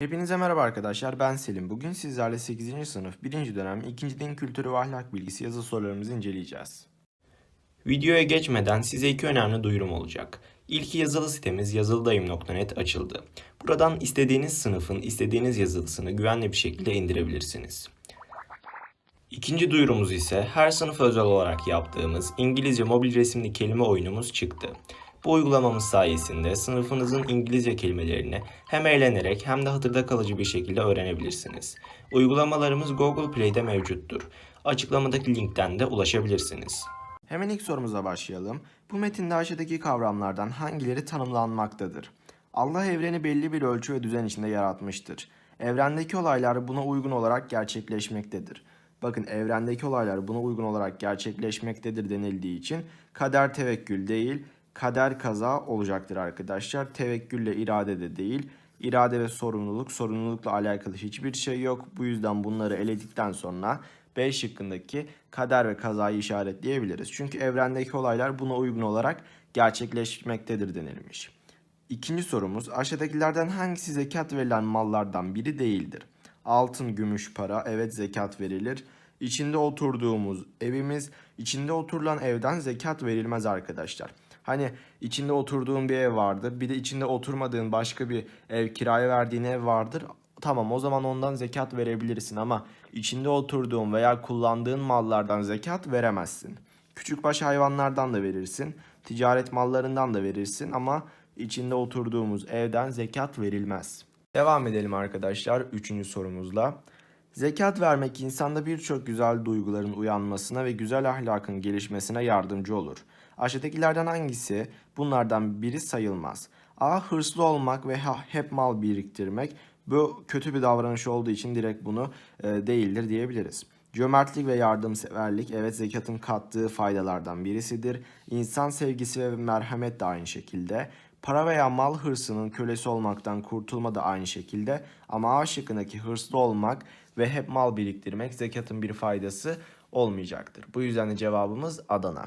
Hepinize merhaba arkadaşlar ben Selim. Bugün sizlerle 8. sınıf 1. dönem 2. din kültürü ve ahlak bilgisi yazı sorularımızı inceleyeceğiz. Videoya geçmeden size iki önemli duyurum olacak. İlki yazılı sitemiz yazılıdayım.net açıldı. Buradan istediğiniz sınıfın istediğiniz yazılısını güvenli bir şekilde indirebilirsiniz. İkinci duyurumuz ise her sınıf özel olarak yaptığımız İngilizce mobil resimli kelime oyunumuz çıktı. Bu uygulamamız sayesinde sınıfınızın İngilizce kelimelerini hem eğlenerek hem de hatırda kalıcı bir şekilde öğrenebilirsiniz. Uygulamalarımız Google Play'de mevcuttur. Açıklamadaki linkten de ulaşabilirsiniz. Hemen ilk sorumuza başlayalım. Bu metinde aşağıdaki kavramlardan hangileri tanımlanmaktadır? Allah evreni belli bir ölçü ve düzen içinde yaratmıştır. Evrendeki olaylar buna uygun olarak gerçekleşmektedir. Bakın evrendeki olaylar buna uygun olarak gerçekleşmektedir denildiği için kader tevekkül değil, kader kaza olacaktır arkadaşlar. Tevekkülle irade de değil. İrade ve sorumluluk, sorumlulukla alakalı hiçbir şey yok. Bu yüzden bunları eledikten sonra B şıkkındaki kader ve kazayı işaretleyebiliriz. Çünkü evrendeki olaylar buna uygun olarak gerçekleşmektedir denilmiş. İkinci sorumuz aşağıdakilerden hangisi zekat verilen mallardan biri değildir? Altın, gümüş, para evet zekat verilir. İçinde oturduğumuz evimiz, içinde oturulan evden zekat verilmez arkadaşlar. Hani içinde oturduğun bir ev vardır. Bir de içinde oturmadığın başka bir ev, kiraya verdiğin ev vardır. Tamam o zaman ondan zekat verebilirsin ama içinde oturduğun veya kullandığın mallardan zekat veremezsin. Küçükbaş hayvanlardan da verirsin. Ticaret mallarından da verirsin ama içinde oturduğumuz evden zekat verilmez. Devam edelim arkadaşlar 3. sorumuzla. Zekat vermek insanda birçok güzel duyguların uyanmasına ve güzel ahlakın gelişmesine yardımcı olur. Aşağıdakilerden hangisi bunlardan biri sayılmaz? A. Hırslı olmak ve hep mal biriktirmek. Bu kötü bir davranış olduğu için direkt bunu e, değildir diyebiliriz. Cömertlik ve yardımseverlik evet zekatın kattığı faydalardan birisidir. İnsan sevgisi ve merhamet de aynı şekilde. Para veya mal hırsının kölesi olmaktan kurtulma da aynı şekilde. Ama A şıkkındaki hırslı olmak ve hep mal biriktirmek zekatın bir faydası olmayacaktır. Bu yüzden de cevabımız Adana.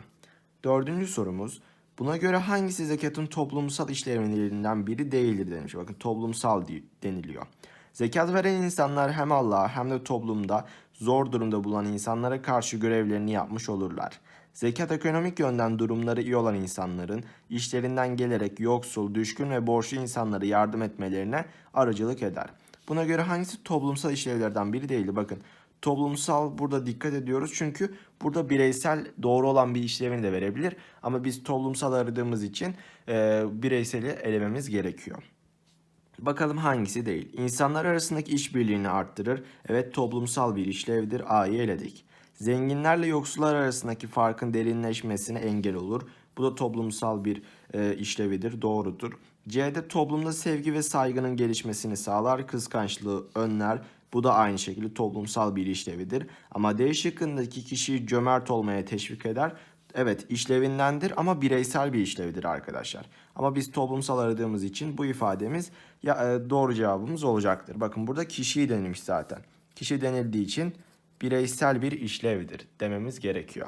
Dördüncü sorumuz. Buna göre hangisi zekatın toplumsal işlevlerinden biri değildir demiş. Bakın toplumsal deniliyor. Zekat veren insanlar hem Allah'a hem de toplumda zor durumda bulunan insanlara karşı görevlerini yapmış olurlar. Zekat ekonomik yönden durumları iyi olan insanların işlerinden gelerek yoksul, düşkün ve borçlu insanlara yardım etmelerine aracılık eder. Buna göre hangisi toplumsal işlevlerden biri değildir? Bakın toplumsal burada dikkat ediyoruz çünkü burada bireysel doğru olan bir işlevini de verebilir ama biz toplumsal aradığımız için e, bireyseli elememiz gerekiyor. Bakalım hangisi değil. İnsanlar arasındaki işbirliğini arttırır. Evet toplumsal bir işlevdir. A'yı eledik. Zenginlerle yoksullar arasındaki farkın derinleşmesine engel olur. Bu da toplumsal bir e, işlevidir. Doğrudur. C'de toplumda sevgi ve saygının gelişmesini sağlar. Kıskançlığı önler. Bu da aynı şekilde toplumsal bir işlevidir. Ama D şıkkındaki kişiyi cömert olmaya teşvik eder. Evet işlevindendir ama bireysel bir işlevidir arkadaşlar. Ama biz toplumsal aradığımız için bu ifademiz ya, e, doğru cevabımız olacaktır. Bakın burada kişiyi denilmiş zaten. Kişi denildiği için bireysel bir işlevdir dememiz gerekiyor.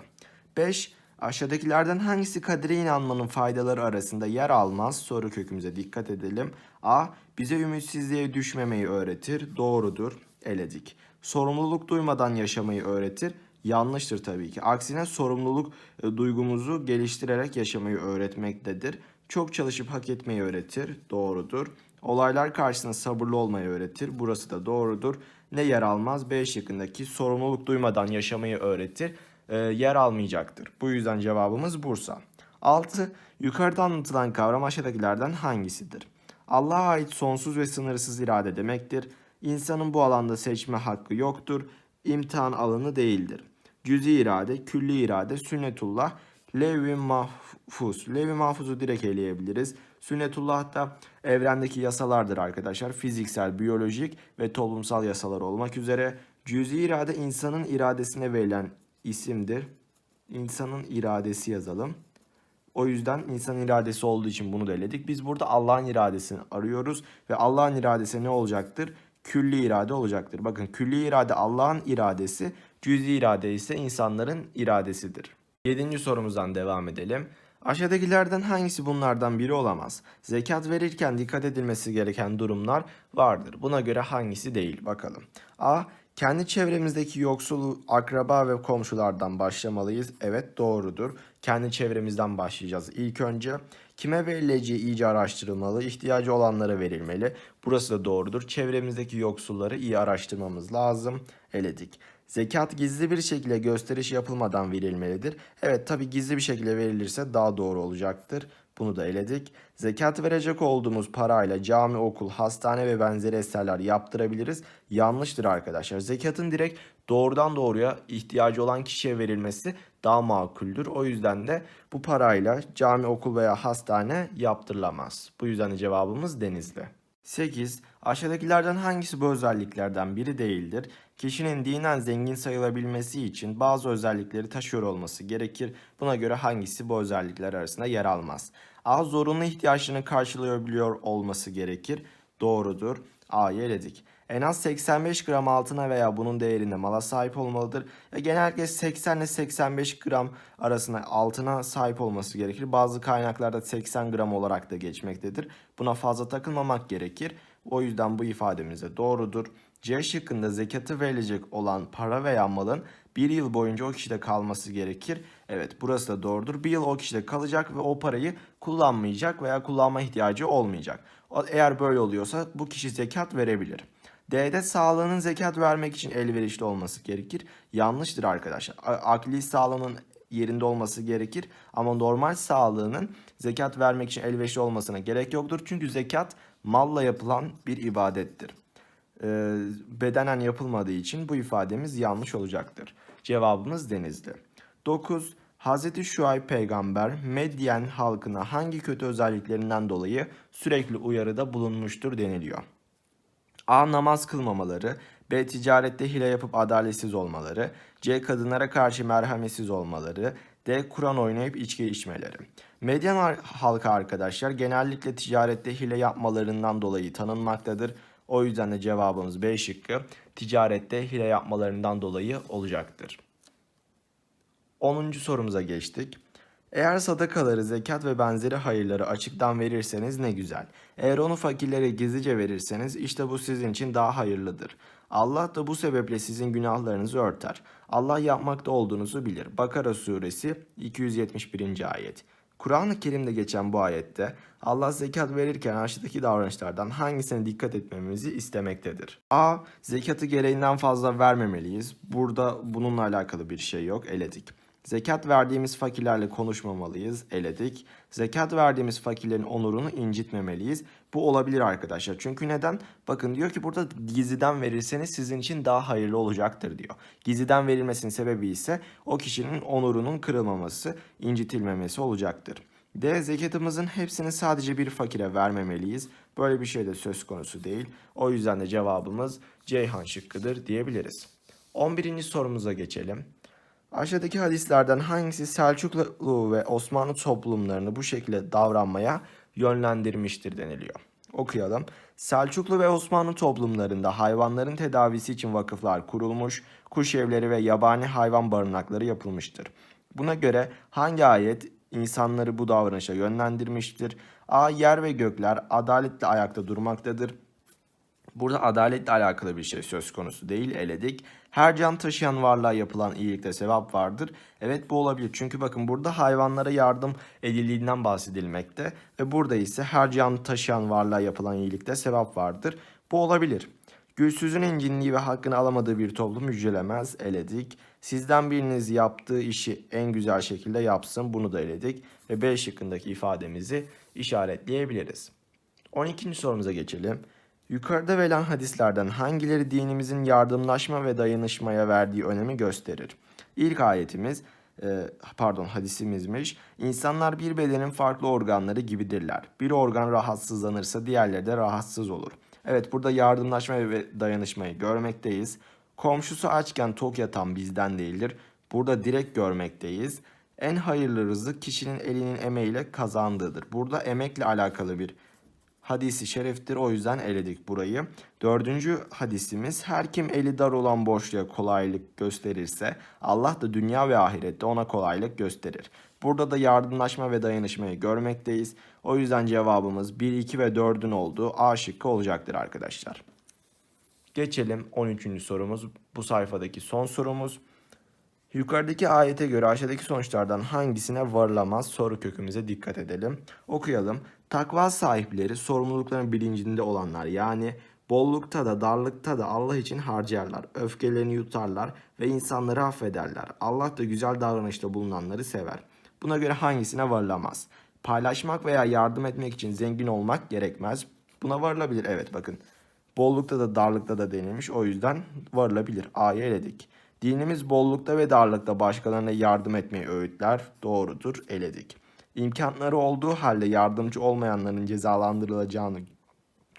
5. Aşağıdakilerden hangisi kadere inanmanın faydaları arasında yer almaz? Soru kökümüze dikkat edelim. A. Bize ümitsizliğe düşmemeyi öğretir. Doğrudur. Eledik. Sorumluluk duymadan yaşamayı öğretir. Yanlıştır tabii ki. Aksine sorumluluk e, duygumuzu geliştirerek yaşamayı öğretmektedir. Çok çalışıp hak etmeyi öğretir. Doğrudur. Olaylar karşısında sabırlı olmayı öğretir. Burası da doğrudur. Ne yer almaz? B şıkkındaki sorumluluk duymadan yaşamayı öğretir. E, yer almayacaktır. Bu yüzden cevabımız Bursa. 6. Yukarıda anlatılan kavram aşağıdakilerden hangisidir? Allah'a ait sonsuz ve sınırsız irade demektir. İnsanın bu alanda seçme hakkı yoktur. İmtihan alanı değildir. Cüzi irade, külli irade, sünnetullah, levh-i mahfuz. Levh-i mahfuzu direkt eleyebiliriz. Sünnetullah da evrendeki yasalardır arkadaşlar. Fiziksel, biyolojik ve toplumsal yasalar olmak üzere. Cüzi irade insanın iradesine verilen isimdir. İnsanın iradesi yazalım. O yüzden insan iradesi olduğu için bunu da eledik. Biz burada Allah'ın iradesini arıyoruz ve Allah'ın iradesi ne olacaktır? Külli irade olacaktır. Bakın külli irade Allah'ın iradesi, cüzi irade ise insanların iradesidir. Yedinci sorumuzdan devam edelim. Aşağıdakilerden hangisi bunlardan biri olamaz? Zekat verirken dikkat edilmesi gereken durumlar vardır. Buna göre hangisi değil bakalım. A. Kendi çevremizdeki yoksul akraba ve komşulardan başlamalıyız. Evet doğrudur. Kendi çevremizden başlayacağız. İlk önce kime verileceği iyice araştırılmalı, ihtiyacı olanlara verilmeli. Burası da doğrudur. Çevremizdeki yoksulları iyi araştırmamız lazım. Eledik. Zekat gizli bir şekilde gösteriş yapılmadan verilmelidir. Evet tabi gizli bir şekilde verilirse daha doğru olacaktır. Bunu da eledik. Zekat verecek olduğumuz parayla cami, okul, hastane ve benzeri eserler yaptırabiliriz. Yanlıştır arkadaşlar. Zekatın direkt doğrudan doğruya ihtiyacı olan kişiye verilmesi daha makuldür. O yüzden de bu parayla cami, okul veya hastane yaptırılamaz. Bu yüzden de cevabımız Denizli. 8. Aşağıdakilerden hangisi bu özelliklerden biri değildir? Kişinin dinen zengin sayılabilmesi için bazı özellikleri taşıyor olması gerekir. Buna göre hangisi bu özellikler arasında yer almaz? A. Zorunlu ihtiyaçlarını karşılayabiliyor olması gerekir. Doğrudur. A'yı eledik. En az 85 gram altına veya bunun değerinde mala sahip olmalıdır. Ya genellikle 80 ile 85 gram arasında altına sahip olması gerekir. Bazı kaynaklarda 80 gram olarak da geçmektedir. Buna fazla takılmamak gerekir. O yüzden bu ifademiz de doğrudur. C şıkkında zekatı verilecek olan para veya malın bir yıl boyunca o kişide kalması gerekir. Evet burası da doğrudur. Bir yıl o kişide kalacak ve o parayı kullanmayacak veya kullanma ihtiyacı olmayacak. Eğer böyle oluyorsa bu kişi zekat verebilir. D'de sağlığının zekat vermek için elverişli olması gerekir. Yanlıştır arkadaşlar. Akli sağlığının yerinde olması gerekir ama normal sağlığının zekat vermek için elverişli olmasına gerek yoktur. Çünkü zekat malla yapılan bir ibadettir. Ee, bedenen yapılmadığı için bu ifademiz yanlış olacaktır. Cevabımız Denizli. 9. Hz. Şuayb peygamber Medyen halkına hangi kötü özelliklerinden dolayı sürekli uyarıda bulunmuştur deniliyor. A. Namaz kılmamaları. B. Ticarette hile yapıp adaletsiz olmaları. C. Kadınlara karşı merhametsiz olmaları. D. Kur'an oynayıp içki içmeleri. Medyan halkı arkadaşlar genellikle ticarette hile yapmalarından dolayı tanınmaktadır. O yüzden de cevabımız B şıkkı ticarette hile yapmalarından dolayı olacaktır. 10. sorumuza geçtik. Eğer sadakaları, zekat ve benzeri hayırları açıktan verirseniz ne güzel. Eğer onu fakirlere gizlice verirseniz işte bu sizin için daha hayırlıdır. Allah da bu sebeple sizin günahlarınızı örter. Allah yapmakta olduğunuzu bilir. Bakara suresi 271. ayet. Kur'an-ı Kerim'de geçen bu ayette Allah zekat verirken aşağıdaki davranışlardan hangisine dikkat etmemizi istemektedir? A. Zekatı gereğinden fazla vermemeliyiz. Burada bununla alakalı bir şey yok. Eledik. Zekat verdiğimiz fakirlerle konuşmamalıyız, eledik. Zekat verdiğimiz fakirlerin onurunu incitmemeliyiz. Bu olabilir arkadaşlar. Çünkü neden? Bakın diyor ki burada gizliden verirseniz sizin için daha hayırlı olacaktır diyor. Gizliden verilmesinin sebebi ise o kişinin onurunun kırılmaması, incitilmemesi olacaktır. D. Zekatımızın hepsini sadece bir fakire vermemeliyiz. Böyle bir şey de söz konusu değil. O yüzden de cevabımız Ceyhan şıkkıdır diyebiliriz. 11. sorumuza geçelim. Aşağıdaki hadislerden hangisi Selçuklu ve Osmanlı toplumlarını bu şekilde davranmaya yönlendirmiştir deniliyor. Okuyalım. Selçuklu ve Osmanlı toplumlarında hayvanların tedavisi için vakıflar kurulmuş, kuş evleri ve yabani hayvan barınakları yapılmıştır. Buna göre hangi ayet insanları bu davranışa yönlendirmiştir? A. Yer ve gökler adaletle ayakta durmaktadır. Burada adaletle alakalı bir şey söz konusu değil eledik. Her can taşıyan varlığa yapılan iyilikte sevap vardır. Evet bu olabilir. Çünkü bakın burada hayvanlara yardım edildiğinden bahsedilmekte. Ve burada ise her can taşıyan varlığa yapılan iyilikte sevap vardır. Bu olabilir. Gülsüzün incinliği ve hakkını alamadığı bir toplum yücelemez eledik. Sizden biriniz yaptığı işi en güzel şekilde yapsın bunu da eledik. Ve B şıkkındaki ifademizi işaretleyebiliriz. 12. sorumuza geçelim. Yukarıda verilen hadislerden hangileri dinimizin yardımlaşma ve dayanışmaya verdiği önemi gösterir? İlk ayetimiz, e, pardon hadisimizmiş. İnsanlar bir bedenin farklı organları gibidirler. Bir organ rahatsızlanırsa diğerleri de rahatsız olur. Evet burada yardımlaşma ve dayanışmayı görmekteyiz. Komşusu açken tok yatan bizden değildir. Burada direkt görmekteyiz. En hayırlı rızık kişinin elinin emeğiyle kazandığıdır. Burada emekle alakalı bir hadisi şeriftir. O yüzden eledik burayı. Dördüncü hadisimiz her kim eli dar olan borçluya kolaylık gösterirse Allah da dünya ve ahirette ona kolaylık gösterir. Burada da yardımlaşma ve dayanışmayı görmekteyiz. O yüzden cevabımız 1, 2 ve 4'ün olduğu A şıkkı olacaktır arkadaşlar. Geçelim 13. sorumuz. Bu sayfadaki son sorumuz. Yukarıdaki ayete göre aşağıdaki sonuçlardan hangisine varılamaz soru kökümüze dikkat edelim. Okuyalım. Takva sahipleri sorumlulukların bilincinde olanlar yani bollukta da darlıkta da Allah için harcarlar. Öfkelerini yutarlar ve insanları affederler. Allah da güzel davranışta bulunanları sever. Buna göre hangisine varılamaz? Paylaşmak veya yardım etmek için zengin olmak gerekmez. Buna varılabilir evet bakın. Bollukta da darlıkta da denilmiş o yüzden varılabilir. A'yı eledik. Dinimiz bollukta ve darlıkta başkalarına yardım etmeyi öğütler. Doğrudur, eledik. İmkanları olduğu halde yardımcı olmayanların cezalandırılacağını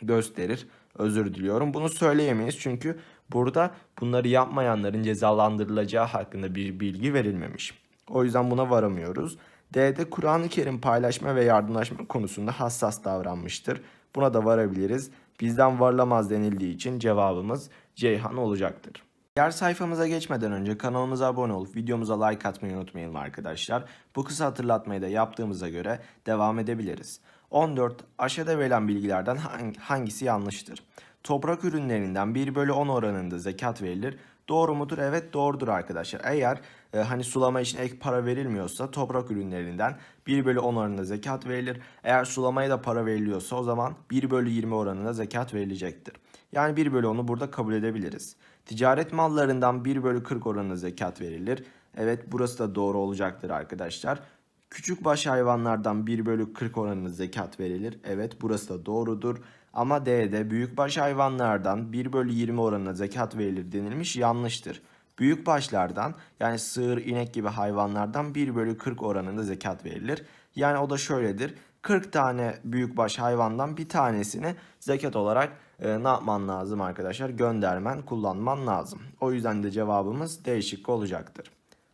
gösterir. Özür diliyorum. Bunu söyleyemeyiz çünkü burada bunları yapmayanların cezalandırılacağı hakkında bir bilgi verilmemiş. O yüzden buna varamıyoruz. D'de Kur'an-ı Kerim paylaşma ve yardımlaşma konusunda hassas davranmıştır. Buna da varabiliriz. Bizden varılamaz denildiği için cevabımız Ceyhan olacaktır. Diğer sayfamıza geçmeden önce kanalımıza abone olup videomuza like atmayı unutmayalım arkadaşlar. Bu kısa hatırlatmayı da yaptığımıza göre devam edebiliriz. 14. Aşağıda verilen bilgilerden hangisi yanlıştır? Toprak ürünlerinden 1 bölü 10 oranında zekat verilir. Doğru mudur? Evet doğrudur arkadaşlar. Eğer e, hani sulama için ek para verilmiyorsa toprak ürünlerinden 1 bölü 10 oranında zekat verilir. Eğer sulamaya da para veriliyorsa o zaman 1 bölü 20 oranında zekat verilecektir. Yani 1 bölü 10'u burada kabul edebiliriz. Ticaret mallarından 1 bölü 40 oranında zekat verilir. Evet burası da doğru olacaktır arkadaşlar. Küçük baş hayvanlardan 1 bölü 40 oranında zekat verilir. Evet burası da doğrudur. Ama D'de büyükbaş hayvanlardan 1 bölü 20 oranında zekat verilir denilmiş yanlıştır. Büyükbaşlardan yani sığır, inek gibi hayvanlardan 1 bölü 40 oranında zekat verilir. Yani o da şöyledir. 40 tane büyükbaş hayvandan bir tanesini zekat olarak e, ne yapman lazım arkadaşlar? Göndermen, kullanman lazım. O yüzden de cevabımız D şıkkı olacaktır.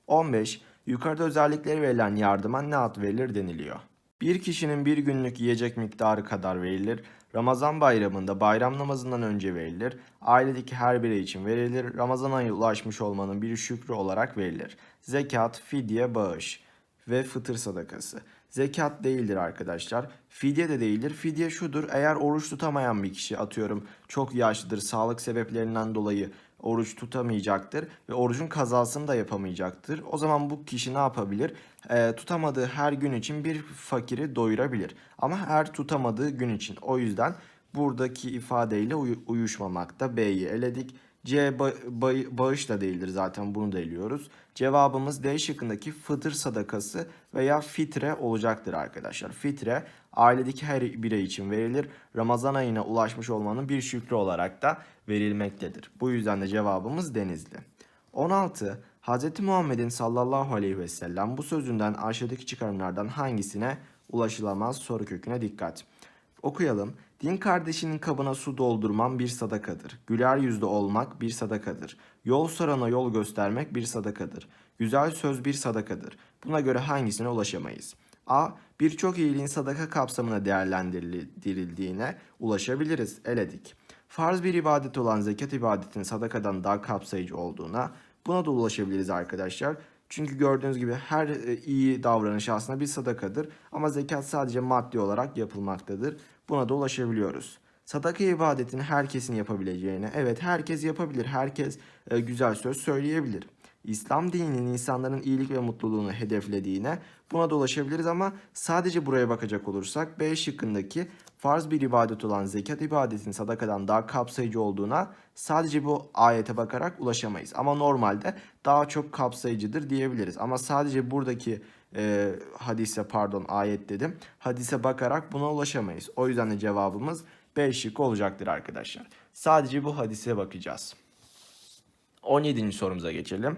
15. Yukarıda özellikleri verilen yardıma ne ad verilir deniliyor. Bir kişinin bir günlük yiyecek miktarı kadar verilir. Ramazan bayramında bayram namazından önce verilir. Ailedeki her birey için verilir. Ramazan ayı ulaşmış olmanın bir şükrü olarak verilir. Zekat, fidye, bağış ve fıtır sadakası. Zekat değildir arkadaşlar. Fidye de değildir. Fidye şudur. Eğer oruç tutamayan bir kişi atıyorum çok yaşlıdır, sağlık sebeplerinden dolayı oruç tutamayacaktır ve orucun kazasını da yapamayacaktır. O zaman bu kişi ne yapabilir? E, tutamadığı her gün için bir fakiri doyurabilir. Ama her tutamadığı gün için. O yüzden buradaki ifadeyle uy- uyuşmamakta. B'yi eledik. C ba- ba- bağış da değildir zaten bunu da eliyoruz. Cevabımız D şıkkındaki fıtır sadakası veya fitre olacaktır arkadaşlar. Fitre ailedeki her birey için verilir. Ramazan ayına ulaşmış olmanın bir şükrü olarak da verilmektedir. Bu yüzden de cevabımız Denizli. 16. Hz. Muhammed'in sallallahu aleyhi ve sellem bu sözünden aşağıdaki çıkarımlardan hangisine ulaşılamaz soru köküne dikkat. Okuyalım. Din kardeşinin kabına su doldurman bir sadakadır. Güler yüzlü olmak bir sadakadır. Yol sorana yol göstermek bir sadakadır. Güzel söz bir sadakadır. Buna göre hangisine ulaşamayız? A. Birçok iyiliğin sadaka kapsamına değerlendirildiğine ulaşabiliriz. Eledik. Farz bir ibadet olan zekat ibadetinin sadakadan daha kapsayıcı olduğuna buna da ulaşabiliriz arkadaşlar. Çünkü gördüğünüz gibi her e, iyi davranış aslında bir sadakadır. Ama zekat sadece maddi olarak yapılmaktadır. Buna da ulaşabiliyoruz. Sadaka ibadetini herkesin yapabileceğine, evet herkes yapabilir, herkes e, güzel söz söyleyebilir. İslam dininin insanların iyilik ve mutluluğunu hedeflediğine buna da ulaşabiliriz ama sadece buraya bakacak olursak B şıkkındaki farz bir ibadet olan zekat ibadetinin sadakadan daha kapsayıcı olduğuna sadece bu ayete bakarak ulaşamayız. Ama normalde daha çok kapsayıcıdır diyebiliriz. Ama sadece buradaki e, hadise pardon ayet dedim. Hadise bakarak buna ulaşamayız. O yüzden de cevabımız B şıkkı olacaktır arkadaşlar. Sadece bu hadise bakacağız. 17. sorumuza geçelim.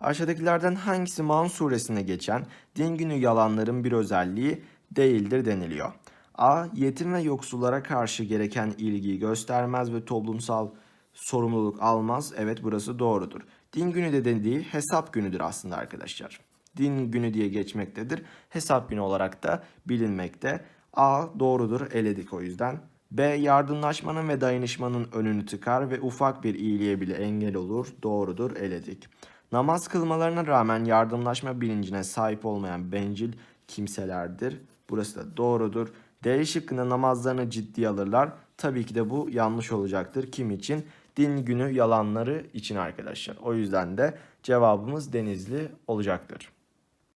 Aşağıdakilerden hangisi Maun suresine geçen din günü yalanların bir özelliği değildir deniliyor. A. Yetim ve yoksullara karşı gereken ilgiyi göstermez ve toplumsal sorumluluk almaz. Evet burası doğrudur. Din günü de dediği hesap günüdür aslında arkadaşlar. Din günü diye geçmektedir. Hesap günü olarak da bilinmekte. A doğrudur eledik o yüzden. B. Yardımlaşmanın ve dayanışmanın önünü tıkar ve ufak bir iyiliğe bile engel olur. Doğrudur eledik. Namaz kılmalarına rağmen yardımlaşma bilincine sahip olmayan bencil kimselerdir. Burası da doğrudur. D şıkkında namazlarını ciddiye alırlar. Tabii ki de bu yanlış olacaktır. Kim için? Din günü yalanları için arkadaşlar. O yüzden de cevabımız Denizli olacaktır.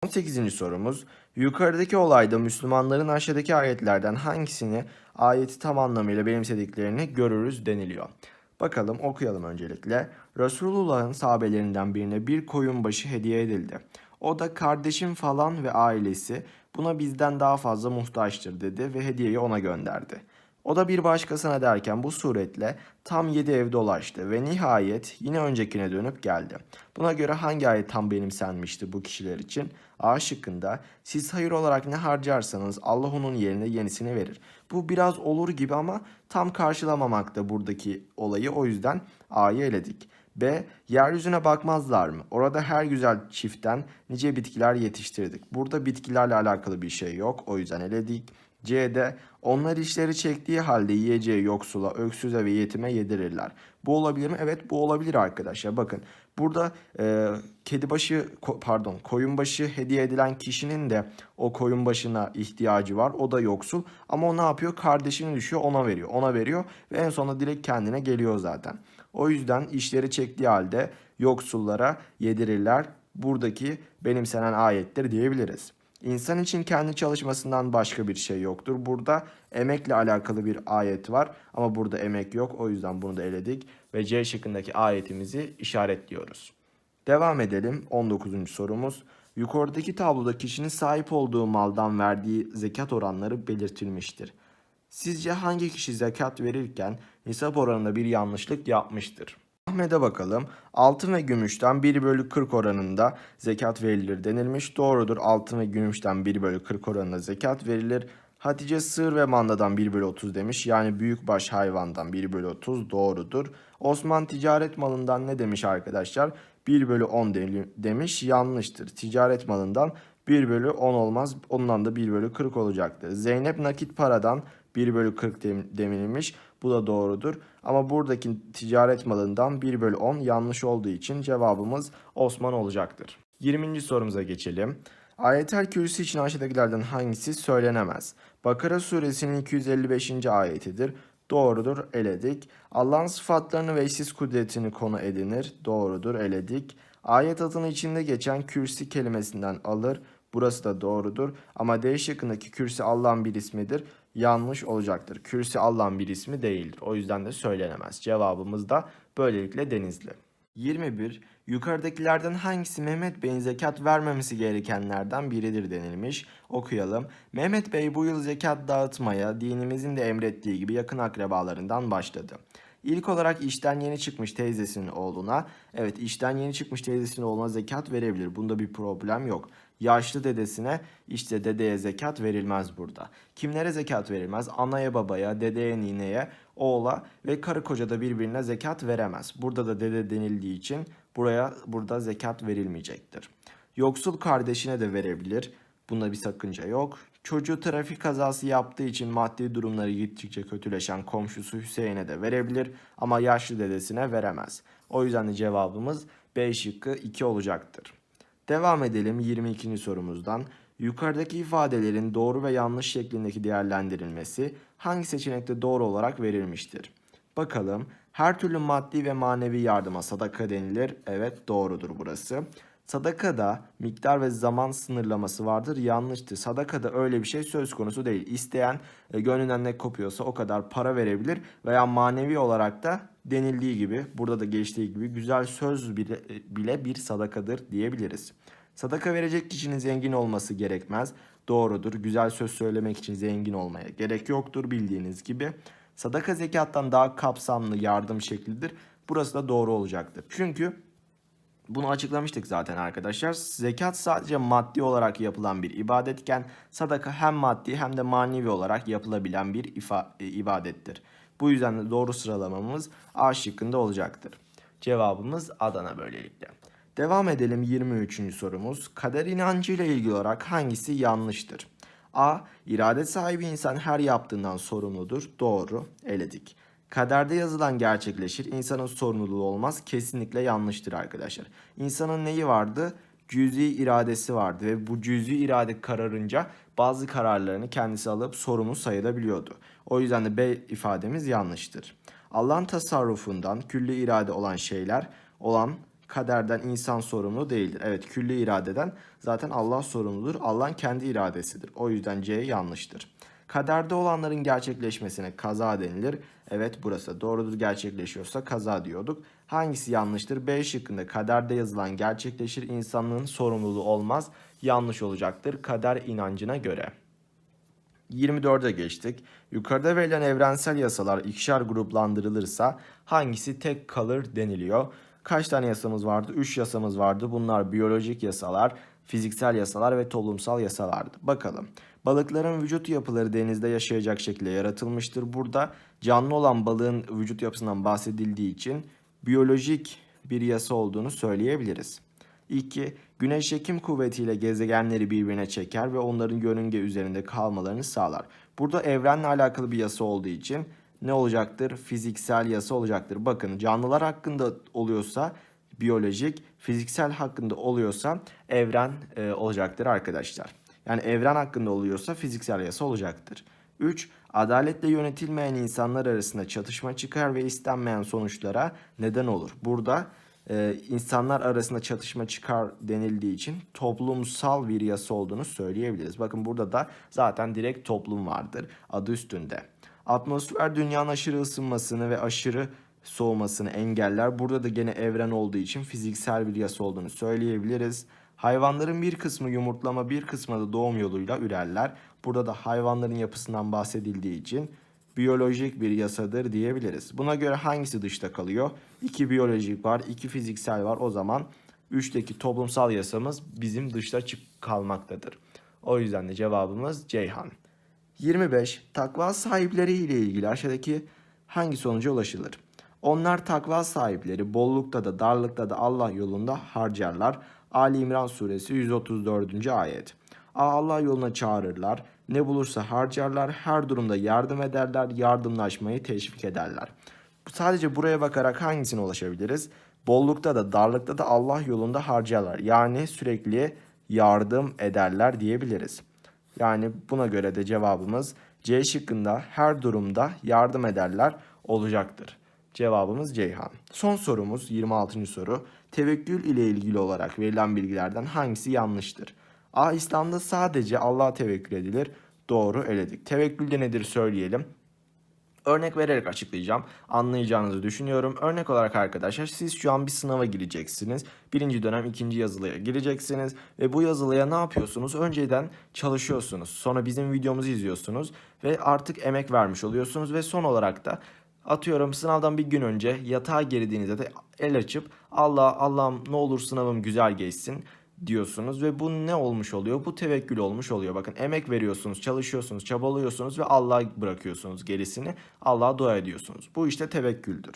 18. sorumuz. Yukarıdaki olayda Müslümanların aşağıdaki ayetlerden hangisini ayeti tam anlamıyla benimsediklerini görürüz deniliyor. Bakalım okuyalım öncelikle. Resulullah'ın sahabelerinden birine bir koyun başı hediye edildi. O da kardeşim falan ve ailesi buna bizden daha fazla muhtaçtır dedi ve hediyeyi ona gönderdi. O da bir başkasına derken bu suretle tam 7 ev dolaştı ve nihayet yine öncekine dönüp geldi. Buna göre hangi ayet tam benimsenmişti bu kişiler için? A şıkkında siz hayır olarak ne harcarsanız Allah onun yerine yenisini verir. Bu biraz olur gibi ama tam karşılamamakta buradaki olayı o yüzden A'yı eledik. B. Yeryüzüne bakmazlar mı? Orada her güzel çiftten nice bitkiler yetiştirdik. Burada bitkilerle alakalı bir şey yok. O yüzden eledik. C'de onlar işleri çektiği halde yiyeceği yoksula, öksüze ve yetime yedirirler. Bu olabilir mi? Evet bu olabilir arkadaşlar. Bakın burada e, kedi başı ko- pardon koyun başı hediye edilen kişinin de o koyun başına ihtiyacı var. O da yoksul ama o ne yapıyor? Kardeşini düşüyor ona veriyor. Ona veriyor ve en sonunda direkt kendine geliyor zaten. O yüzden işleri çektiği halde yoksullara yedirirler. Buradaki benimsenen ayettir diyebiliriz. İnsan için kendi çalışmasından başka bir şey yoktur. Burada emekle alakalı bir ayet var ama burada emek yok. O yüzden bunu da eledik ve C şıkkındaki ayetimizi işaretliyoruz. Devam edelim. 19. sorumuz. Yukarıdaki tabloda kişinin sahip olduğu maldan verdiği zekat oranları belirtilmiştir. Sizce hangi kişi zekat verirken nisap oranında bir yanlışlık yapmıştır? Ahmet'e bakalım. Altın ve gümüşten 1 bölü 40 oranında zekat verilir denilmiş. Doğrudur. Altın ve gümüşten 1 bölü 40 oranında zekat verilir. Hatice sığır ve mandadan 1 bölü 30 demiş. Yani büyükbaş hayvandan 1 bölü 30 doğrudur. Osman ticaret malından ne demiş arkadaşlar? 1 bölü 10 de- demiş. Yanlıştır. Ticaret malından 1 bölü 10 olmaz. Ondan da 1 bölü 40 olacaktır. Zeynep nakit paradan 1 bölü 40 dem- deminilmiş. Bu da doğrudur. Ama buradaki ticaret malından 1 bölü 10 yanlış olduğu için cevabımız Osman olacaktır. 20. sorumuza geçelim. Ayetel Kürsi için aşağıdakilerden hangisi söylenemez? Bakara suresinin 255. ayetidir. Doğrudur, eledik. Allah'ın sıfatlarını ve eşsiz kudretini konu edinir. Doğrudur, eledik. Ayet adını içinde geçen kürsi kelimesinden alır. Burası da doğrudur. Ama D şıkkındaki kürsi Allah'ın bir ismidir. Yanlış olacaktır. Kürsi Allah'ın bir ismi değildir. O yüzden de söylenemez. Cevabımız da böylelikle Denizli. 21. Yukarıdakilerden hangisi Mehmet Bey'in zekat vermemesi gerekenlerden biridir denilmiş. Okuyalım. Mehmet Bey bu yıl zekat dağıtmaya dinimizin de emrettiği gibi yakın akrabalarından başladı. İlk olarak işten yeni çıkmış teyzesinin oğluna, evet işten yeni çıkmış teyzesinin oğluna zekat verebilir. Bunda bir problem yok. Yaşlı dedesine işte dedeye zekat verilmez burada. Kimlere zekat verilmez? Anaya babaya, dedeye nineye, oğla ve karı koca da birbirine zekat veremez. Burada da dede denildiği için buraya burada zekat verilmeyecektir. Yoksul kardeşine de verebilir. Bunda bir sakınca yok. Çocuğu trafik kazası yaptığı için maddi durumları gittikçe kötüleşen komşusu Hüseyin'e de verebilir ama yaşlı dedesine veremez. O yüzden de cevabımız B şıkkı 2 olacaktır. Devam edelim 22. sorumuzdan. Yukarıdaki ifadelerin doğru ve yanlış şeklindeki değerlendirilmesi hangi seçenekte doğru olarak verilmiştir? Bakalım. Her türlü maddi ve manevi yardıma sadaka denilir. Evet doğrudur burası. Sadakada miktar ve zaman sınırlaması vardır. Yanlıştır. Sadakada öyle bir şey söz konusu değil. İsteyen e, gönlünden ne kopuyorsa o kadar para verebilir veya manevi olarak da denildiği gibi burada da geçtiği gibi güzel söz bile, e, bile bir sadakadır diyebiliriz. Sadaka verecek kişinin zengin olması gerekmez. Doğrudur. Güzel söz söylemek için zengin olmaya gerek yoktur bildiğiniz gibi. Sadaka zekattan daha kapsamlı yardım şeklidir. Burası da doğru olacaktır. Çünkü bunu açıklamıştık zaten arkadaşlar. Zekat sadece maddi olarak yapılan bir ibadetken sadaka hem maddi hem de manevi olarak yapılabilen bir ifa- e, ibadettir. Bu yüzden de doğru sıralamamız A şıkkında olacaktır. Cevabımız Adana böylelikle. Devam edelim 23. sorumuz. Kader inancıyla ilgili olarak hangisi yanlıştır? A. İrade sahibi insan her yaptığından sorumludur. Doğru. Eledik. Kaderde yazılan gerçekleşir. İnsanın sorumluluğu olmaz. Kesinlikle yanlıştır arkadaşlar. İnsanın neyi vardı? Cüzi iradesi vardı ve bu cüzi irade kararınca bazı kararlarını kendisi alıp sorumlu sayılabiliyordu. O yüzden de B ifademiz yanlıştır. Allah'ın tasarrufundan külli irade olan şeyler olan kaderden insan sorumlu değildir. Evet külli iradeden zaten Allah sorumludur. Allah'ın kendi iradesidir. O yüzden C yanlıştır. Kaderde olanların gerçekleşmesine kaza denilir. Evet burası doğrudur gerçekleşiyorsa kaza diyorduk. Hangisi yanlıştır? B şıkkında kaderde yazılan gerçekleşir insanlığın sorumluluğu olmaz. Yanlış olacaktır kader inancına göre. 24'e geçtik. Yukarıda verilen evrensel yasalar ikişer gruplandırılırsa hangisi tek kalır deniliyor. Kaç tane yasamız vardı? 3 yasamız vardı. Bunlar biyolojik yasalar, fiziksel yasalar ve toplumsal yasalardı. Bakalım. Balıkların vücut yapıları denizde yaşayacak şekilde yaratılmıştır. Burada canlı olan balığın vücut yapısından bahsedildiği için biyolojik bir yasa olduğunu söyleyebiliriz. 2. Güneş çekim kuvvetiyle gezegenleri birbirine çeker ve onların yörünge üzerinde kalmalarını sağlar. Burada evrenle alakalı bir yasa olduğu için ne olacaktır? Fiziksel yasa olacaktır. Bakın canlılar hakkında oluyorsa biyolojik, fiziksel hakkında oluyorsa evren e, olacaktır arkadaşlar. Yani evren hakkında oluyorsa fiziksel yasa olacaktır. 3. Adaletle yönetilmeyen insanlar arasında çatışma çıkar ve istenmeyen sonuçlara neden olur. Burada e, insanlar arasında çatışma çıkar denildiği için toplumsal bir yasa olduğunu söyleyebiliriz. Bakın burada da zaten direkt toplum vardır adı üstünde. Atmosfer dünyanın aşırı ısınmasını ve aşırı soğumasını engeller. Burada da gene evren olduğu için fiziksel bir yasa olduğunu söyleyebiliriz. Hayvanların bir kısmı yumurtlama bir kısmı da doğum yoluyla ürerler. Burada da hayvanların yapısından bahsedildiği için biyolojik bir yasadır diyebiliriz. Buna göre hangisi dışta kalıyor? İki biyolojik var, iki fiziksel var. O zaman 3'teki toplumsal yasamız bizim dışta çık kalmaktadır. O yüzden de cevabımız Ceyhan. 25. Takva sahipleri ile ilgili aşağıdaki hangi sonuca ulaşılır? Onlar takva sahipleri bollukta da darlıkta da Allah yolunda harcarlar. Ali İmran suresi 134. ayet. Allah yoluna çağırırlar. Ne bulursa harcarlar. Her durumda yardım ederler. Yardımlaşmayı teşvik ederler. Sadece buraya bakarak hangisine ulaşabiliriz? Bollukta da darlıkta da Allah yolunda harcarlar. Yani sürekli yardım ederler diyebiliriz. Yani buna göre de cevabımız C şıkkında her durumda yardım ederler olacaktır. Cevabımız Ceyhan. Son sorumuz 26. soru. Tevekkül ile ilgili olarak verilen bilgilerden hangisi yanlıştır? A. İslam'da sadece Allah'a tevekkül edilir. Doğru eledik. Tevekkül de nedir söyleyelim. Örnek vererek açıklayacağım. Anlayacağınızı düşünüyorum. Örnek olarak arkadaşlar siz şu an bir sınava gireceksiniz. Birinci dönem ikinci yazılıya gireceksiniz. Ve bu yazılıya ne yapıyorsunuz? Önceden çalışıyorsunuz. Sonra bizim videomuzu izliyorsunuz. Ve artık emek vermiş oluyorsunuz. Ve son olarak da atıyorum sınavdan bir gün önce yatağa girdiğinizde de el açıp Allah Allah'ım ne olur sınavım güzel geçsin diyorsunuz ve bu ne olmuş oluyor? Bu tevekkül olmuş oluyor. Bakın emek veriyorsunuz, çalışıyorsunuz, çabalıyorsunuz ve Allah'a bırakıyorsunuz gerisini. Allah'a dua ediyorsunuz. Bu işte tevekküldür.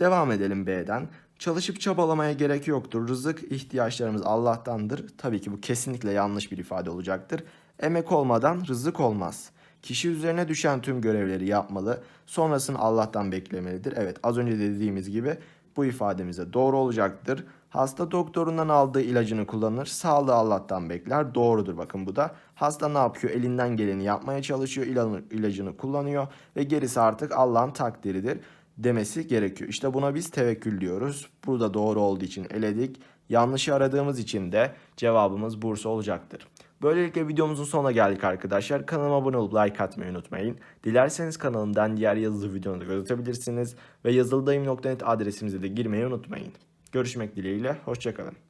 Devam edelim B'den. Çalışıp çabalamaya gerek yoktur. Rızık ihtiyaçlarımız Allah'tandır. Tabii ki bu kesinlikle yanlış bir ifade olacaktır. Emek olmadan rızık olmaz. Kişi üzerine düşen tüm görevleri yapmalı. Sonrasını Allah'tan beklemelidir. Evet az önce dediğimiz gibi bu ifademize doğru olacaktır. Hasta doktorundan aldığı ilacını kullanır. Sağlığı Allah'tan bekler. Doğrudur bakın bu da. Hasta ne yapıyor? Elinden geleni yapmaya çalışıyor. İlacını, kullanıyor. Ve gerisi artık Allah'ın takdiridir demesi gerekiyor. İşte buna biz tevekkül diyoruz. Burada doğru olduğu için eledik. Yanlışı aradığımız için de cevabımız Bursa olacaktır. Böylelikle videomuzun sonuna geldik arkadaşlar. Kanalıma abone olup like atmayı unutmayın. Dilerseniz kanalımdan diğer yazılı videoları göz atabilirsiniz. Ve yazılıdayım.net adresimize de girmeyi unutmayın. Görüşmek dileğiyle, hoşçakalın.